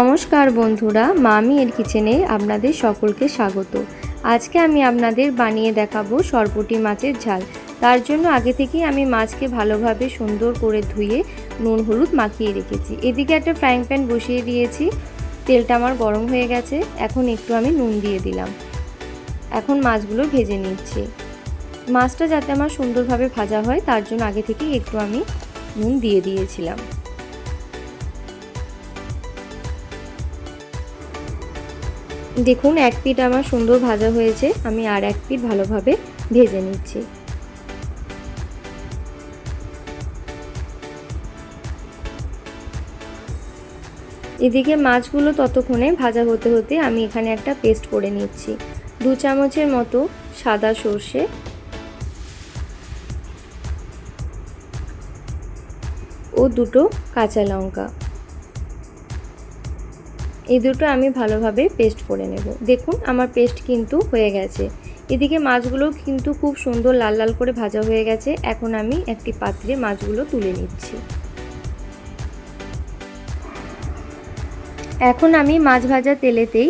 নমস্কার বন্ধুরা, মামি এর কিচেনে আপনাদের সকলকে স্বাগত। আজকে আমি আপনাদের বানিয়ে দেখাবো সরপুটি মাছের ঝাল। তার জন্য আগে থেকেই আমি মাছকে ভালোভাবে সুন্দর করে ধুয়ে নুন হলুদ মাখিয়ে রেখেছি। এদিকে একটা ফ্রাইং প্যান বসিয়ে দিয়েছি। তেলটা আমার গরম হয়ে গেছে। এখন একটু আমি নুন দিয়ে দিলাম। এখন মাছগুলো ভেজে নিচ্ছি। মাছটা যাতে আমার সুন্দরভাবে ভাজা হয়, তার জন্য আগে থেকেই একটু আমি নুন দিয়ে দিয়েছিলাম। দেখুন, এক পিঠ আমার সুন্দর ভাজা হয়েছে, আমি আর এক পিঠ ভালোভাবে ভেজে নিচ্ছি। এদিকে মাছগুলো ততক্ষণে ভাজা হতে হতে আমি এখানে একটা পেস্ট করে নিচ্ছি। দু চামচের মতো সাদা সর্ষে। ও দুটো কাঁচা লঙ্কা। এই দুটো আমি ভালোভাবে পেস্ট করে নেব। দেখুন, আমার পেস্ট কিন্তু হয়ে গেছে। এদিকে মাছগুলো কিন্তু খুব সুন্দর লাল লাল করে ভাজা হয়ে গেছে। এখন আমি একটি পাত্রে মাছগুলো তুলে নিচ্ছি। এখন আমি মাছ ভাজা তেলেতেই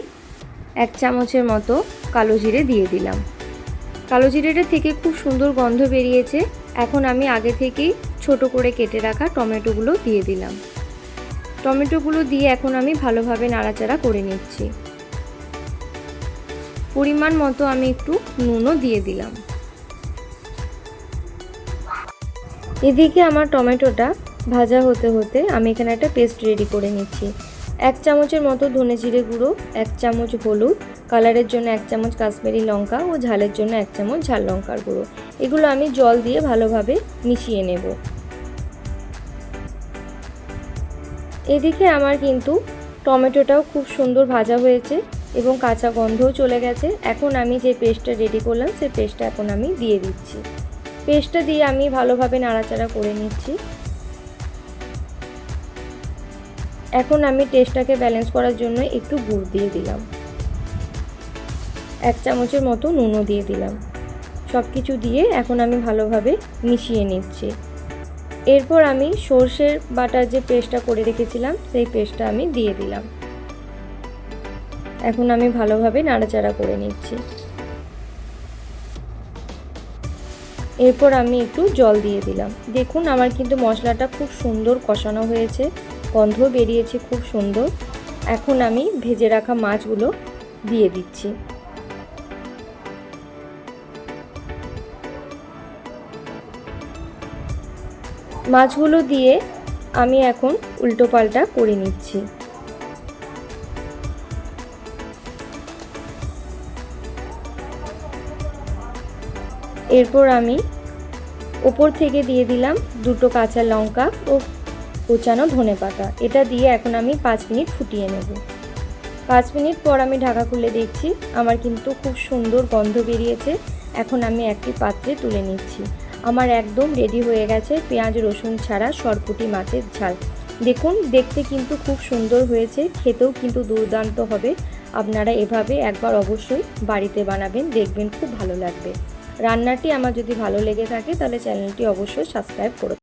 এক চামচের মতো কালো জিরে দিয়ে দিলাম। কালো জিরেটা থেকে খুব সুন্দর গন্ধ বেরিয়েছে। এখন আমি আগে থেকেই ছোট করে কেটে রাখা টমেটোগুলো দিয়ে দিলাম। টমেটোগুলো দিয়ে এখন আমি ভালোভাবে নাড়াচাড়া করে নিচ্ছি। পরিমাণ মতো আমি একটু নুনও দিয়ে দিলাম। এদিকে আমার টমেটোটা ভাজা হতে হতে আমি এখানে একটা পেস্ট রেডি করে নিচ্ছি। এক চামচের মতো ধনে জিরে গুঁড়ো, এক চামচ হলুদ, কালারের জন্য এক চামচ কাশ্মীরি লঙ্কা ও ঝালের জন্য এক চামচ ঝাল লঙ্কার গুঁড়ো। এগুলো আমি জল দিয়ে ভালোভাবে মিশিয়ে নেব। এদিকে আমার কিন্তু টমেটোটাও খুব সুন্দর ভাজা হয়েছে এবং কাঁচা গন্ধও চলে গেছে। এখন আমি যে পেস্টটা রেডি করলাম সেই পেস্টটা এখন আমি দিয়ে দিচ্ছি। পেস্টটা দিয়ে আমি ভালোভাবে নাড়াচাড়া করে নিচ্ছি। এখন আমি টেস্টটাকে ব্যালেন্স করার জন্য একটু গুড় দিয়ে দিলাম। এক চামচের মতো নুনও দিয়ে দিলাম। সব কিছু দিয়ে এখন আমি ভালোভাবে মিশিয়ে নিচ্ছি। এরপর আমি সর্ষের বাটার যে পেস্টটা করে রেখেছিলাম, সেই পেস্টটা আমি দিয়ে দিলাম। এখন আমি ভালোভাবে নাড়াচাড়া করে নিচ্ছি। এরপর আমি একটু জল দিয়ে দিলাম। দেখুন, আমার কিন্তু মশলাটা খুব সুন্দর কষানো হয়েছে, গন্ধ বেরিয়েছে খুব সুন্দর। এখন আমি ভেজে রাখা মাছগুলো দিয়ে দিচ্ছি। মাছগুলো দিয়ে আমি এখন উল্টো পাল্টা করে নিচ্ছি। এরপর আমি ওপর থেকে দিয়ে দিলাম দুটো কাঁচা লঙ্কা ও কোচানো ধনে পাতা। এটা দিয়ে এখন আমি পাঁচ মিনিট ফুটিয়ে নেব। পাঁচ মিনিট পর আমি ঢাকা খুলে দেখছি, আমার কিন্তু খুব সুন্দর গন্ধ বেরিয়েছে। এখন আমি একটি পাত্রে তুলে নিচ্ছি। আমার একদম রেডি হয়ে গেছে পেঁয়াজ, রসুন ছাড়া সরপুটি মাছের ঝাল। দেখুন, দেখতে কিন্তু খুব সুন্দর হয়েছে, খেতেও কিন্তু দুর্দান্ত হবে। আপনারা এভাবে একবার অবশ্যই বাড়িতে বানাবেন, দেখবেন খুব ভালো লাগবে। রান্নাটি আমার যদি ভালো লেগে থাকে, তাহলে চ্যানেলটি অবশ্যই সাবস্ক্রাইব করুন